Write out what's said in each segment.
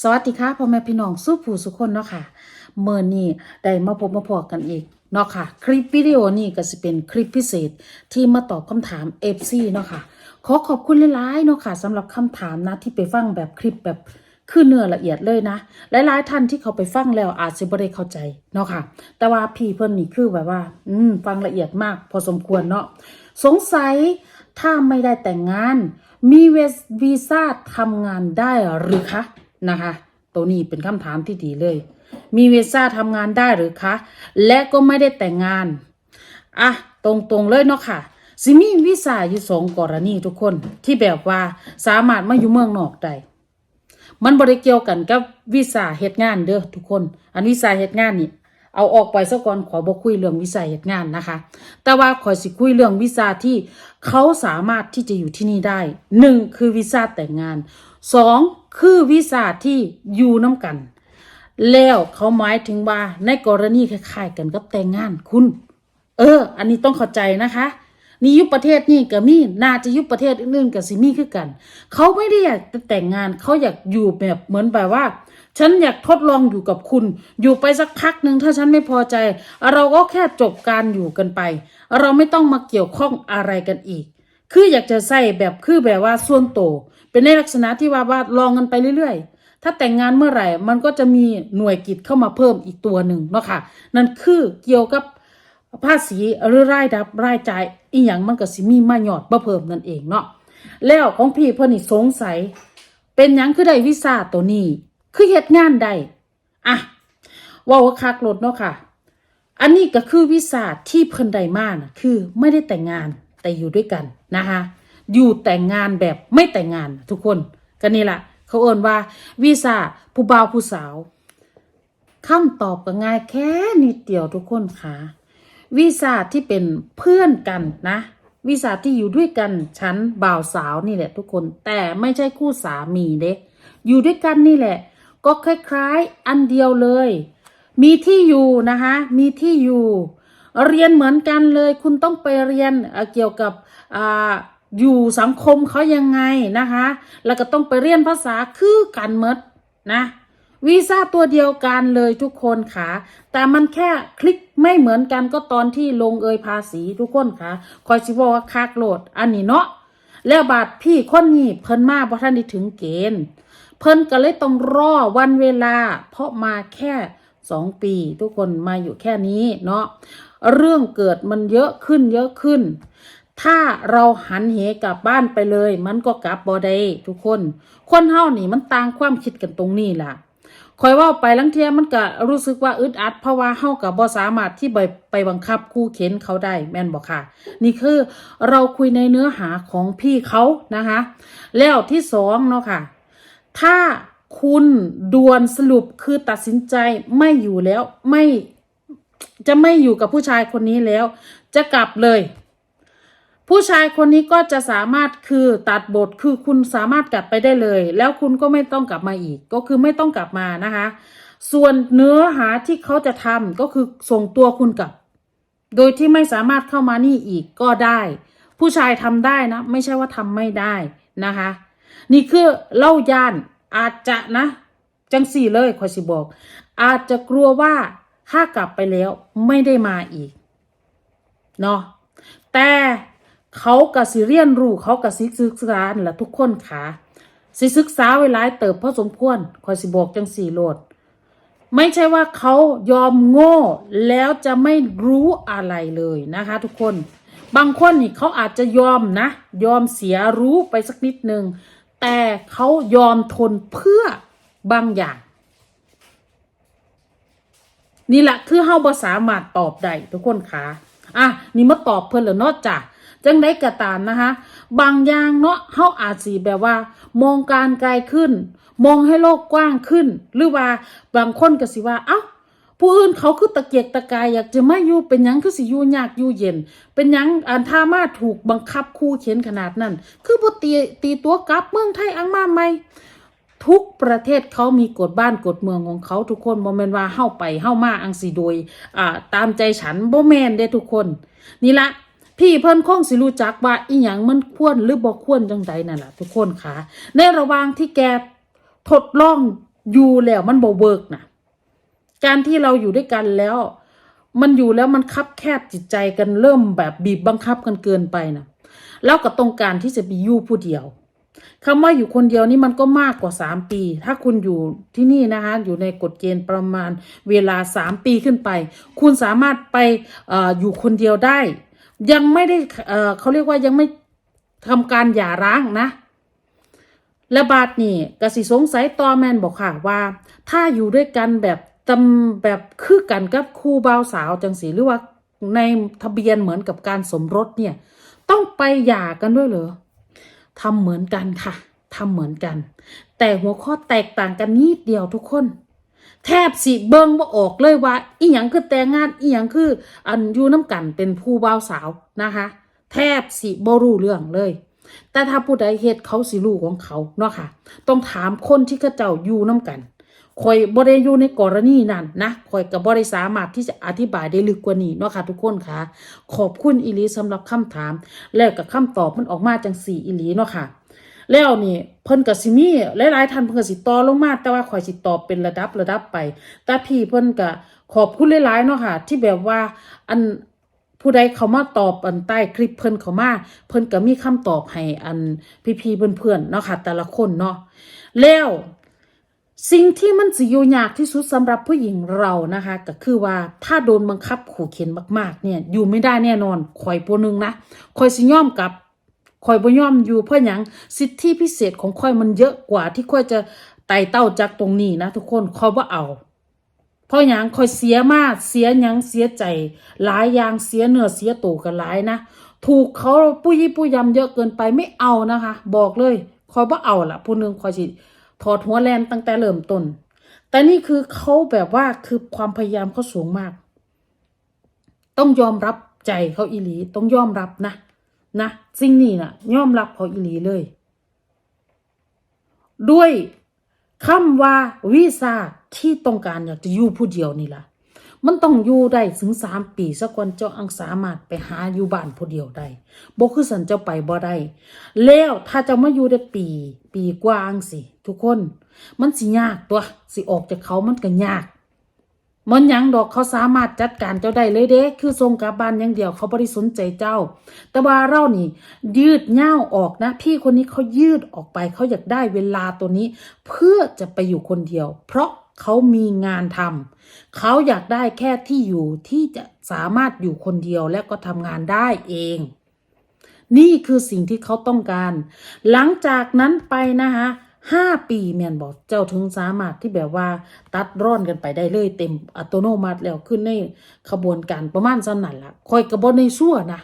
สวัสดีค่ะพ่อแม่พี่น้องสู้ผู้สุคนเนาะค่ะเมื่อนี้ได้มาพบมาพอกันอีกเนาะค่ะ คลิปวิดีโอนี้ก็จะเป็นคลิปพิเศษที่มาตอบคำถาม FC เนาะค่ะ ขอขอบคุณหลายๆเนาะค่ะสำหรับคำถามนะที่ไปฟังแบบคลิปแบบคือเนื้อละเอียดเลยนะหลายๆท่านที่เขาไปฟังแล้วอาจจะไม่ได้เข้าใจเนาะค่ะ แต่ว่าพี่เพิ่นนี่คือแบบว่า อืมฟังละเอียดมาก พอสมควรเนาะสงสัยถ้าไม่ได้แต่งงาน มีเวสวีซ่าทำงานได้หรือคะ นะคะ ตัวนี้เป็นคำถามที่ดีเลย มีวีซ่าทำงานได้หรือคะ และก็ไม่ได้แต่งงาน อะ ตรงๆเลยเนาะค่ะสิมีวีซ่าอยู่สองกรณีทุกคนที่แบบว่าสามารถมาอยู่เมืองนอกได้มันบริเกี่ยวกันกับวีซ่าเฮ็ดงานเด้อทุกคน อันวีซ่าเฮ็ดงานนี่ เอาออกไปซะก่อนขอบอกคุยเรื่องวีซ่าเฮ็ดงานนะคะ แต่ว่าขอสิคุยเรื่องวีซ่าที่เขาสามารถที่จะอยู่ที่นี่ได้หนึ่งคือวีซ่าแต่งงานสองคือวีซ่าที่อยู่น้ำกัน แล้วเขาหมายถึงว่าในกรณีคล้ายๆกันกับแต่งงานคุณ เออ อันนี้ต้องเข้าใจนะคะนี่ยุบประเทศนี่ก็มีน่าจะยุบประเทศอื่นๆกับสิมี่คือกัน เขาไม่ได้อยากจะแต่งงานเขาอยากอยู่แบบเหมือนแบบว่า ฉันอยากทดลองอยู่กับคุณ อยู่ไปสักพักหนึ่งถ้าฉันไม่พอใจ เราก็แค่จบการอยู่กันไป เราไม่ต้องมาเกี่ยวข้องอะไรกันอีก คืออยากจะใส่แบบคือแบบว่าส่วนโต เป็นในลักษณะที่ว่าว่าลองกันไปเรื่อยๆ ถ้าแต่งงานเมื่อไหร่ มันก็จะมีหน่วยกิจเข้ามาเพิ่มอีกตัวหนึ่งเนาะค่ะ นั่นคือเกี่ยวกับภาษีหรือรายรับรายจ่ายอีหยังมันก็สิมีมาหยอดมาเพิ่มนั่นเองเนาะแล้วของพี่เพิ่นนี่สงสัย เป็นหยังคือได้วีซ่าตัวนี้ คือเฮ็ดงานได้อะว่าว่าคักรถเนาะค่ะ อันนี้ก็คือวีซ่าที่เพิ่นได้มานะคือไม่ได้แต่งงานแต่อยู่ด้วยกันนะคะอยู่แต่งงานแบบไม่แต่งงานทุกคนก็นี่แหละเขาเอ่นว่าวีซ่าผู้บ่าวผู้สาวคำตอบก็ง่ายแค่นิดเดียวทุกคนค่ะวีซ่าที่เป็นเพื่อนกันนะวีซ่าที่อยู่ด้วยกันฉันบ่าวสาวนี่แหละทุกคน แต่ไม่ใช่คู่สามีเด็กอยู่ด้วยกันนี่แหละ ก็คล้ายๆ อันเดียวเลย มีที่อยู่นะคะมีที่อยู่ เรียนเหมือนกันเลย คุณต้องไปเรียนเเกี่ยวกับออยู่สังคมเขายังไงนะคะ แล้วก็ต้องไปเรียนภาษาคือกันเมดนะวีซ่าตัวเดียวกันเลยทุกคนค่ะ แต่มันแค่คลิกไม่เหมือนกันก็ตอนที่ลงเอยภาษีทุกคนค่ะ คอยสิบอกว่าคากโหลด อันนี้เนาะ แล้วบาดพี่คนนี้เพิ่นมาเพราะท่านได้ถึงเกณฑ์ เพิ่นก็เลยต้องรอวันเวลา เพราะมาแค่สองปี ทุกคนมาอยู่แค่นี้เนาะเรื่องเกิดมันเยอะขึ้นเยอะขึ้น ถ้าเราหันเหกลับบ้านไปเลย มันก็กลับบ่ได้ทุกคน คนเฮานี่มันต่างความคิดกันตรงนี้ล่ะ คอยว่าไปลังเทียมันก็รู้สึกว่าอึดอัดเพราะว่าเฮากับบ่สามารถที่ไปไปบังคับคู่เข็นเขาได้แม่นบอกค่ะ นี่คือเราคุยในเนื้อหาของพี่เขานะคะ แล้วที่สองเนาะค่ะ ถ้าคุณด่วนสรุปคือตัดสินใจไม่อยู่แล้วไม่จะไม่อยู่กับผู้ชายคนนี้แล้ว จะกลับเลย ผู้ชายคนนี้ก็จะสามารถคือตัดบทคือคุณสามารถกลับไปได้เลย แล้วคุณก็ไม่ต้องกลับมาอีก ก็คือไม่ต้องกลับมานะคะ ส่วนเนื้อหาที่เขาจะทำก็คือส่งตัวคุณกลับ โดยที่ไม่สามารถเข้ามานี่อีกก็ได้ ผู้ชายทำได้นะ ไม่ใช่ว่าทำไม่ได้นะคะ นี่คือเล่ายานอาจจะนะ จังสี่เลยคอยสิบอก อาจจะกลัวว่าถ้ากลับไปแล้วไม่ได้มาอีกเนาะแต่ เขากะสิเรียนรู้เขากะสิศึกษานั่นแหละทุกคนค่ะสิศึกษาไว้หลายเติบพอสมควรคอยสิบอกจังสี่โลด ไม่ใช่ว่าเขายอมโง่แล้วจะไม่รู้อะไรเลยนะคะ ทุกคน บางคนนี่เขาอาจจะยอมนะ ยอมเสียรู้ไปสักนิดนึง แต่เขายอมทนเพื่อบางอย่าง นี่แหละคือเฮาบ่สามารถตอบได้ทุกคนค่ะอะนี่มาตอบเพิ่นแล้วเนาะจ้ะ จังได้กระตามนะคะ บางอย่างเนาะเฮาอาจสิแบบว่า มองการไกลขึ้น มองให้โลกกว้างขึ้น หรือว่าบางคนก็สิว่าเอ้าผู้อื่นเขาคือตะเกียกตะกายอยากจะมาอยู่เป็นยังคือสิอยู่ยากอยู่เย็น เป็นยังอันท่ามาถูกบังคับคู่เข็นขนาดนั้น คือบ่ตีตีตัวกลับเมืองไทยอังมาใหมทุกประเทศเขามีกฎบ้านกฎเมืองของเขาทุกคนบ่แม่นว่าเฮาไปเฮามาอังสิโดยอ่าตามใจฉันบ่แม่นเด้ทุกคน นี่ละ พี่เพิ่นคงสิรู้จักว่าอีหยังมันควรหรือบ่ควรจังใดนั่นล่ะทุกคนค่ะ ในระหว่างที่แกทดลองอยู่แล้วมันบ่เวิร์กนะการที่เราอยู่ด้วยกันแล้ว มันอยู่แล้วมันคับแคบจิตใจกันเริ่มแบบบีบบังคับกันเกินไปนะแล้วก็ต้องการที่จะไปอยู่ผู้เดียวคำว่าอยู่คนเดียวนี่มันก็มากกว่าสามปี ถ้าคุณอยู่ที่นี่นะคะ อยู่ในกฎเกณฑ์ประมาณเวลาสามปีขึ้นไป คุณสามารถไปออยู่คนเดียวได้ ยังไม่ได้เออเขาเรียกว่ายังไม่ทำการหย่าร้างนะ และบาดนี่กสิสงสัยตอแมนบอกค่ะว่า ถ้าอยู่ด้วยกันแบบจำแบบคือกันกับคู่บ่าวสาวจังสีหรือว่าในทะเบียนเหมือนกับการสมรสเนี่ย ต้องไปหย่ากันด้วยเหรอทำเหมือนกันค่ะทำเหมือนกัน แต่หัวข้อแตกต่างกันนิดเดียวทุกคน แทบสิเบิงว่าออกเลยว่าอีหยังคือแต่งงานอีหยังคือ อันอยู่น้ำกันเป็นผู้บ่าวสาวนะคะ แทบสิบ่รู้เรื่องเลย แต่ถ้าผู้ใดเฮ็ดเขาสิรู้ของเขาเนาะค่ะ ต้องถามคนที่เขาเจ้าอยู่น้ำกันคอยบ่ได้อยู่ในกรณีนั้นนะคอยกับบ่ได้สามารถที่จะอธิบายได้ลึกกว่านี้เนาะค่ะทุกคนค่ะ ขอบคุณอีลีสำหรับคำถาม แล้วกับคำตอบมันออกมาจังสี่อีลีเนาะค่ะ แล้วนี่เพิ่นก็สิมีหลายๆท่านเพิ่นก็สิต่อลงมา แต่ว่าข่อยสิตอบเป็นระดับระดับไป แต่พี่เพิ่นก็ขอบคุณหลายๆเนาะค่ะ ที่แบบว่าอันผู้ใดเขามาตอบอันใต้คลิปเพิ่นเขามาเพิ่นก็มีคำตอบให้อันพี่ๆเพื่อนๆเนาะค่ะแต่ละคนเนาะแล้วสิ่งที่มันสิอยู่ยากที่สุดสำหรับผู้หญิงเรานะคะ ก็คือว่าถ้าโดนบังคับขู่เข็นมาก ๆ เนี่ยอยู่ไม่ได้แน่นอนข่อยผู้หนึงนะข่อยสิย่อมกับ ข่อยบ่ยอมอยู่เพราะหยังสิทธิพิเศษของข่อยมันเยอะกว่าที่ข่อยจะไต่เต้าจากตรงนี้นะทุกคนข่อยบ่าเอา เพราะหยังข่อยเสียมากเสียหยังเสียใจหลายอย่างเสียเนื้อเสียตัวกันหลายนะถูกเขาปุ้ยปุ้ยยำเยอะเกินไปไม่เอานะคะ บอกเลยข่อยบ่าเอาละผู้นึงข่อยสิถอดหัวแลนตั้งแต่เริ่มต้น แต่นี่คือเขาแบบว่าคือความพยายามเขาสูงมาก ต้องยอมรับใจเขาอีหลี ต้องยอมรับนะ นะสิ่งนี้นะยอมรับเขาอีหลีเลย ด้วยคำว่าวีซ่าที่ต้องการอยากจะอยู่ผู้เดียวนี่ล่ะ มันต้องอยู่ได้ถึงสามปีสักวันเจ้าอังสามารถไปหาอยู่บ้านผู้เดียวได้บ่คือสันเจ้าไปบ่ได้แล้วถ้าจ้ามาอยู่ได้ปี ปีกว่าอังสิ ทุกคน มันสิยากตัวสิออกจากเขามันก็ยาก มันยังดอกเขาสามารถจัดการเจ้าได้เลยเด้ คือส่งกลับบ้านอย่างเดียวเขาบริสนใจเจ้า แต่ว่าเรานี่ ยืดเง่าออกนะ พี่คนนี้เขายืดออกไปเขาอยากได้เวลาตัวนี้ เพื่อจะไปอยู่คนเดียว เพราะเขามีงานทำเขาอยากได้แค่ที่อยู่ที่จะสามารถอยู่คนเดียวและก็ทำงานได้เอง นี่คือสิ่งที่เขาต้องการ หลังจากนั้นไปนะคะ ห้าปีแมนบอกเจ้าถึงสามารถที่แบบว่าตัดร่อนกันไปได้เลยเต็มอัตโนมัติแล้วขึ้นในขบวนการประมาณสั้นนั่นละคอยกระบอนในชั่วนะ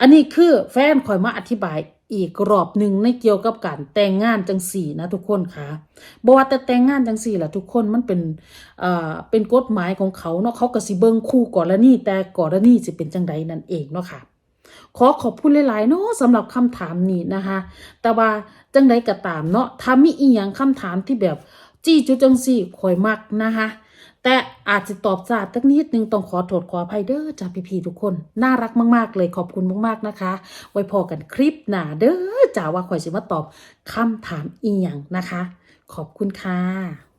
อันนี้คือแฟนคอยมาอธิบายอีกรอบหนึ่งในเกี่ยวกับการแต่งงานจังสี่นะทุกคนค่ะบอกว่าแต่แต่งงานจังสี่แหละทุกคนมันเป็นเอ่อเป็นกฎหมายของเขาเนาะเขาก็สิเบิงคู่กรณีแต่กอรณีสิเป็นจังใดนั่นเองเนาะค่ะ ขอขอบคุณหลายๆเนาะสำหรับคำถามนี้นะคะ แต่ว่าจังใดก็ตามเนาะถ้ามีอีหยังคำถามที่แบบจี้จุดจังสี่คอยมักนะคะแต่อาจจะตอบจาดสักนิดนึงต้องขอโทษขออภัยเด้อจ้าพี่ๆทุกคน น่ารักมาก ๆ เลยขอบคุณมาก ๆ นะคะ ไว้พอกันคลิปหน้าเด้อจ้าว่าคอยสิมาตอบคำถามอีหยังนะคะ ขอบคุณค่ะ